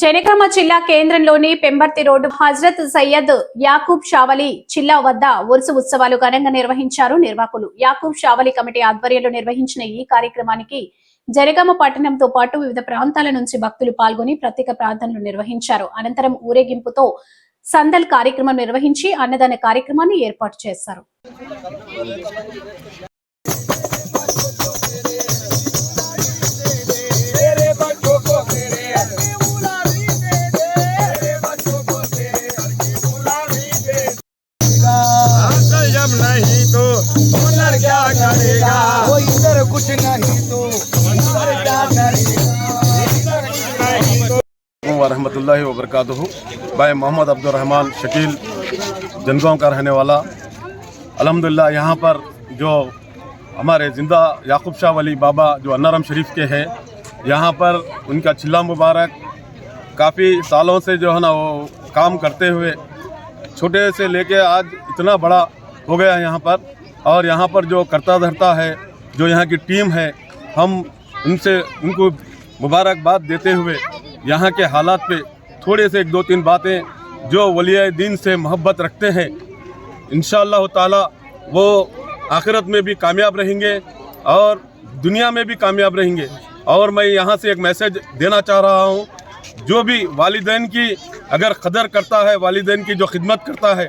జనగామ జిల్లా కేంద్రంలోని పెంబర్తి రోడ్డు హజరత్ సయ్యద్ యాకూబ్ షావలి చిల్లా వద్ద ఉరుసు ఉత్సవాలు ఘనంగా నిర్వహించారు నిర్వాహకులు. యాకూబ్ షావలి కమిటీ ఆధ్వర్యంలో నిర్వహించిన ఈ కార్యక్రమానికి జనగామ పట్టణంతో పాటు వివిధ ప్రాంతాల నుంచి భక్తులు పాల్గొని ప్రత్యేక ప్రార్థనలు నిర్వహించారు. అనంతరం ఊరేగింపుతో సందల్ కార్యక్రమం నిర్వహించి అన్నదాన కార్యక్రమాన్ని ఏర్పాటు చేశారు. علیکم ورحمۃ اللہ وبرکاتہ۔ بھائی محمد عبد الرحمن شکیل، جنگاؤں کا رہنے والا۔ الحمدللہ، یہاں پر جو ہمارے زندہ یعقوب شاہ ولی بابا جو انارم شریف کے ہیں، یہاں پر ان کا چلہ مبارک کافی سالوں سے جو ہے نا وہ کام کرتے ہوئے چھوٹے سے لے کے آج اتنا بڑا ہو گیا یہاں پر۔ اور یہاں پر جو کرتا دھرتا ہے، جو یہاں کی ٹیم ہے، ہم ان سے ان کو مبارکباد دیتے ہوئے یہاں کے حالات پہ تھوڑے سے ایک دو تین باتیں جو ولی دین سے محبت رکھتے ہیں۔ انشاءاللہ اللہ تعالی وہ آخرت میں بھی کامیاب رہیں گے اور دنیا میں بھی کامیاب رہیں گے۔ اور میں یہاں سے ایک میسیج دینا چاہ رہا ہوں۔ جو بھی والدین کی اگر قدر کرتا ہے، والدین کی جو خدمت کرتا ہے،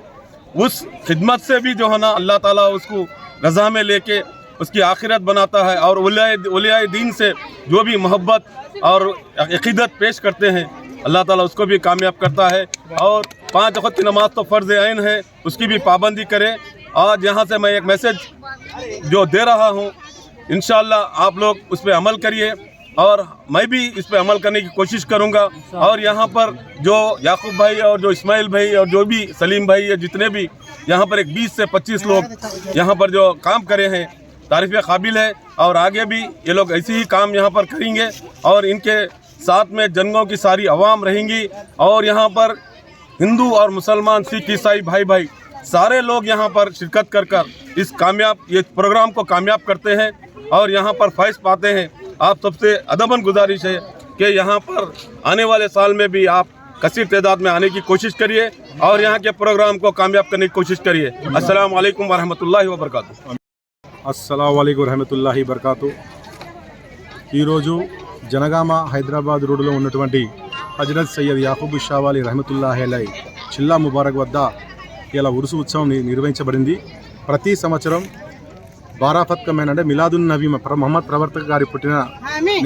اس خدمت سے بھی جو ہے نا، اللہ تعالیٰ اس کو رضا میں لے کے اس کی آخرت بناتا ہے اور اولیاء دین سے جو بھی محبت اور عقیدت پیش کرتے ہیں، اللہ تعالیٰ اس کو بھی کامیاب کرتا ہے اور پانچ وقت کی نماز تو فرض عین ہے، اس کی بھی پابندی کرے۔ آج یہاں سے میں ایک میسج جو دے رہا ہوں، انشاءاللہ آپ لوگ اس پہ عمل کریے اور میں بھی اس پہ عمل کرنے کی کوشش کروں گا۔ اور یہاں پر جو یعقوب بھائی اور جو اسماعیل بھائی اور جو بھی سلیم بھائی یا جتنے بھی، یہاں پر ایک بیس سے پچیس لوگ یہاں پر جو کام کرے ہیں تعریف قابل ہے اور آگے بھی یہ لوگ ایسے ہی کام یہاں پر کریں گے اور ان کے ساتھ میں جنگوں کی ساری عوام رہیں گی اور یہاں پر ہندو اور مسلمان، سکھ، عیسائی، بھائی بھائی، سارے لوگ یہاں پر شرکت کر کر اس کامیاب، یہ پروگرام کو کامیاب کرتے ہیں اور یہاں پر فیض پاتے ہیں۔ آپ سب سے ادباً گزارش ہے کہ یہاں پر آنے والے سال میں بھی آپ کثیر تعداد میں آنے کی کوشش کریے اور یہاں کے پروگرام کو کامیاب کرنے کی کوشش کریے۔ السلام علیکم ورحمۃ اللہ وبرکاتہ۔ అస్సలం రహమతుల్లాహి బర్కాతు. ఈరోజు జనగామ హైదరాబాద్ రోడ్డులో ఉన్నటువంటి హజరత్ సయ్యద్ యాకూబ్ షావాలి రహమతుల్లాహి అలై చిల్లా ముబారక్ వద్ద ఇలా ఉరుసు ఉత్సవం నిర్వహించబడింది. ప్రతి సంవత్సరం బారాఫత్కమైన అంటే మిలాదున్ నబీ మహమ్మద్ ప్రవర్తక గారి పుట్టిన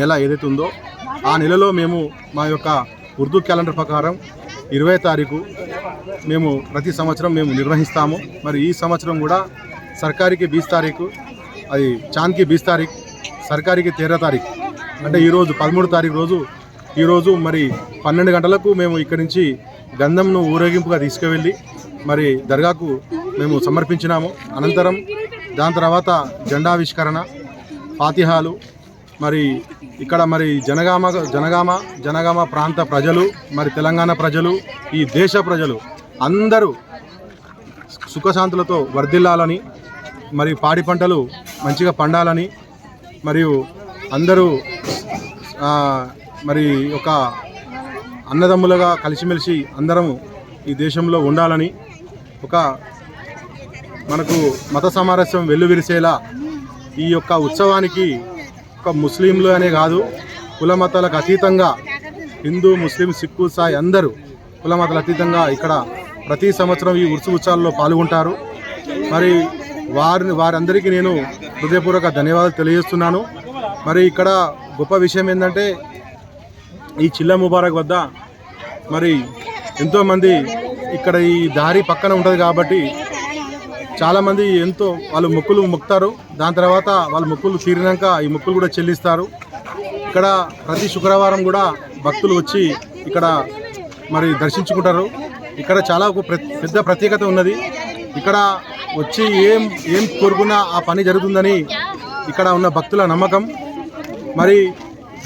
నెల ఏదైతే ఉందో ఆ నెలలో మేము మా యొక్క ఉర్దూ క్యాలెండర్ ప్రకారం ఇరవై తారీఖు మేము ప్రతి సంవత్సరం మేము నిర్వహిస్తాము. మరి ఈ సంవత్సరం కూడా సర్కారీకి బీస్ తారీఖు అది చాంద్కి బీస్ తారీఖు సర్కారీకి తేరా తారీఖు. అంటే ఈరోజు పదమూడు తారీఖు రోజు ఈరోజు మరి పన్నెండు గంటలకు మేము ఇక్కడి నుంచి గంధంను ఊరేగింపుగా తీసుకువెళ్ళి మరి దర్గాకు మేము సమర్పించినాము. అనంతరం దాని తర్వాత జెండావిష్కరణ పాతిహాలు మరి ఇక్కడ మరి జనగామ జనగామ జనగామ ప్రాంత ప్రజలు మరి తెలంగాణ ప్రజలు ఈ దేశ ప్రజలు అందరూ సుఖశాంతులతో వర్ధిల్లాలని మరి పాడి పంటలు మంచిగా పండాలని మరియు అందరూ మరి ఒక అన్నదమ్ములుగా కలిసిమెలిసి అందరము ఈ దేశంలో ఉండాలని ఒక మనకు మత సామరస్యం వెల్లువిరిసేలా ఈ యొక్క ఉత్సవానికి ఒక ముస్లింలు అనే కాదు కుల మతాలకు అతీతంగా హిందూ ముస్లిం సిక్కు సాయి అందరూ కులమతాలకు అతీతంగా ఇక్కడ ప్రతి సంవత్సరం ఈ ఉత్సవాల్లో పాల్గొంటారు. మరి వారిని వారందరికీ నేను హృదయపూర్వక ధన్యవాదాలు తెలియజేస్తున్నాను. మరి ఇక్కడ గొప్ప విషయం ఏంటంటే ఈ చిల్ల ముబారక్ వద్ద మరి ఎంతోమంది ఇక్కడ ఈ దారి పక్కన ఉంటుంది కాబట్టి చాలామంది ఎంతో వాళ్ళు మొక్కులు మొక్కుతారు. దాని తర్వాత వాళ్ళ మొక్కులు తీరినాక ఈ మొక్కులు కూడా చెల్లిస్తారు. ఇక్కడ ప్రతి శుక్రవారం కూడా భక్తులు వచ్చి ఇక్కడ మరి దర్శించుకుంటారు. ఇక్కడ చాలా ఒక ప్ర- పెద్ద ప్రత్యేకత ఉన్నది. ఇక్కడ వచ్చి ఏం ఏం కోరుకున్నా ఆ పని జరుగుతుందని ఇక్కడ ఉన్న భక్తుల నమ్మకం. మరి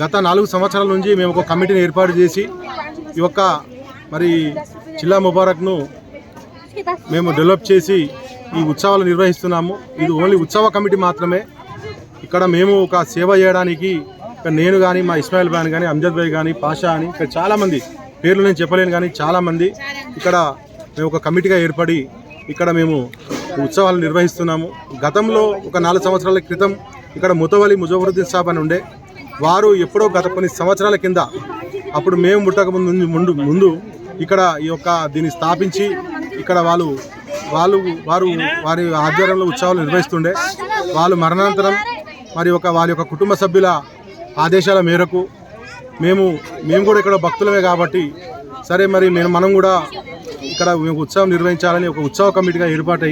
గత నాలుగు సంవత్సరాల నుంచి మేము ఒక కమిటీని ఏర్పాటు చేసి ఈ యొక్క మరి చిల్లా ముబారక్ను మేము డెవలప్ చేసి ఈ ఉత్సవాలు నిర్వహిస్తున్నాము. ఇది ఓన్లీ ఉత్సవ కమిటీ మాత్రమే. ఇక్కడ మేము ఒక సేవ చేయడానికి ఇక్కడ నేను కానీ మా ఇస్మాయిల్ భాయ్ కానీ అంజద్ భాయ్ కానీ పాషా అని ఇక్కడ చాలామంది పేర్లు నేను చెప్పలేను కానీ చాలామంది ఇక్కడ మేము ఒక కమిటీగా ఏర్పడి ఇక్కడ మేము ఉత్సవాలు నిర్వహిస్తున్నాము. గతంలో ఒక నాలుగు సంవత్సరాల క్రితం ఇక్కడ ముతవలి ముజఫరుద్దీన్ సాబ్ అని ఉండే. వారు ఎప్పుడో గత కొన్ని సంవత్సరాల కింద అప్పుడు మేము పుట్టక ముందు ముందు ముందు ఇక్కడ ఈ యొక్క దీన్ని స్థాపించి ఇక్కడ వాళ్ళు వాళ్ళు వారు వారి ఆధ్వర్యంలో ఉత్సవాలు నిర్వహిస్తుండే. వాళ్ళు మరణానంతరం మరి ఒక వారి యొక్క కుటుంబ సభ్యుల ఆదేశాల మేరకు మేము మేము కూడా ఇక్కడ భక్తులమే కాబట్టి సరే మరి మేము మనం కూడా ఇక్కడ మేము ఉత్సవం నిర్వహించాలని ఒక ఉత్సవ కమిటీగా ఏర్పాటై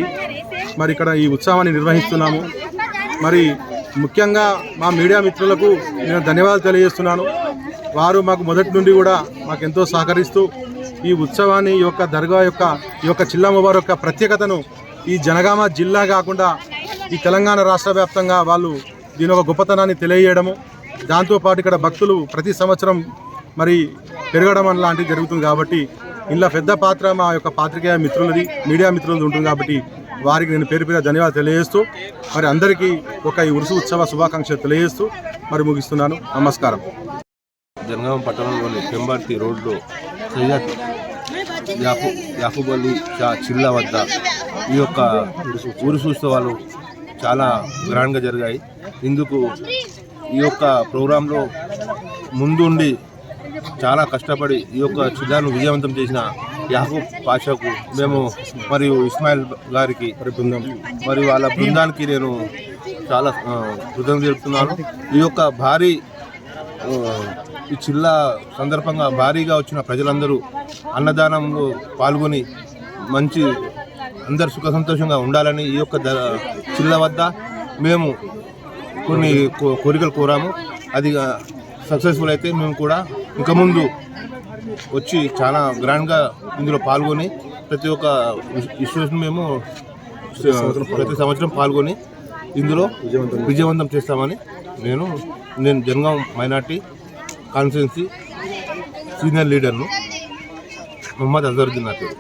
మరి ఇక్కడ ఈ ఉత్సవాన్ని నిర్వహిస్తున్నాము. మరి ముఖ్యంగా మా మీడియా మిత్రులకు నేను ధన్యవాదాలు తెలియజేస్తున్నాను. వారు మాకు మొదటి నుండి కూడా మాకు ఎంతో సహకరిస్తూ ఈ ఉత్సవాన్ని ఈ యొక్క దర్గా యొక్క ఈ యొక్క చిల్లమ్మవారి యొక్క ప్రత్యేకతను ఈ జనగామ జిల్లా కాకుండా ఈ తెలంగాణ రాష్ట్ర వ్యాప్తంగా వాళ్ళు దీని ఒక గొప్పతనాన్ని తెలియజేయడము దాంతోపాటు ఇక్కడ భక్తులు ప్రతి సంవత్సరం మరి పెరగడం అని లాంటివి జరుగుతుంది కాబట్టి ఇందులో పెద్ద పాత్ర మా యొక్క పాత్రికేయ మిత్రులది మీడియా మిత్రులది ఉంటుంది కాబట్టి వారికి నేను పేరు పేరు ధన్యవాదాలు తెలియజేస్తూ మరి అందరికీ ఒక ఈ ఉరుసు ఉత్సవ శుభాకాంక్షలు తెలియజేస్తూ మరి ముగిస్తున్నాను. నమస్కారం. జనగాం పట్టణంలోని పెంబర్తి రోడ్లో సయ్యద్ యాకు యాకూబ్ అలీ షా చిల్లా వద్ద ఈ యొక్క ఊరుసోత్సవాలు చాలా గ్రాండ్గా జరిగాయి. ఇందుకు ఈ యొక్క ప్రోగ్రాంలో ముందుండి చాలా కష్టపడి ఈ యొక్క చిల్లాను విజయవంతం చేసిన యాహూబ్ పాషాకు మేము మరియు ఇస్మాయిల్ గారికి బృందం మరియు వాళ్ళ బృందానికి నేను చాలా కృతజ్ఞత కృతజ్ఞతలు తెలుపుతున్నాను ఈ యొక్క భారీ ఈ చిల్లా సందర్భంగా భారీగా వచ్చిన ప్రజలందరూ అన్నదానంలో పాల్గొని మంచి అందరు సుఖ సంతోషంగా ఉండాలని ఈ యొక్క ద చిల్ల వద్ద మేము కొన్ని కో- కోరికలు కోరాము. అది సక్సెస్ఫుల్ అయితే మేము కూడా ఇంకా ముందు వచ్చి చాలా గ్రాండ్గా ఇందులో పాల్గొని ప్రతి ఒక్క ఇష్యూస్ని మేము ప్రతి సంవత్సరం పాల్గొని. ఇందులో విజయవంతం చేస్తామని నేను నేను జనగాం మైనార్టీ కాన్స్టిట్యున్సీ సీనియర్ లీడర్ను మొహమ్మద్ అజరుద్దీన్ నా పేరు.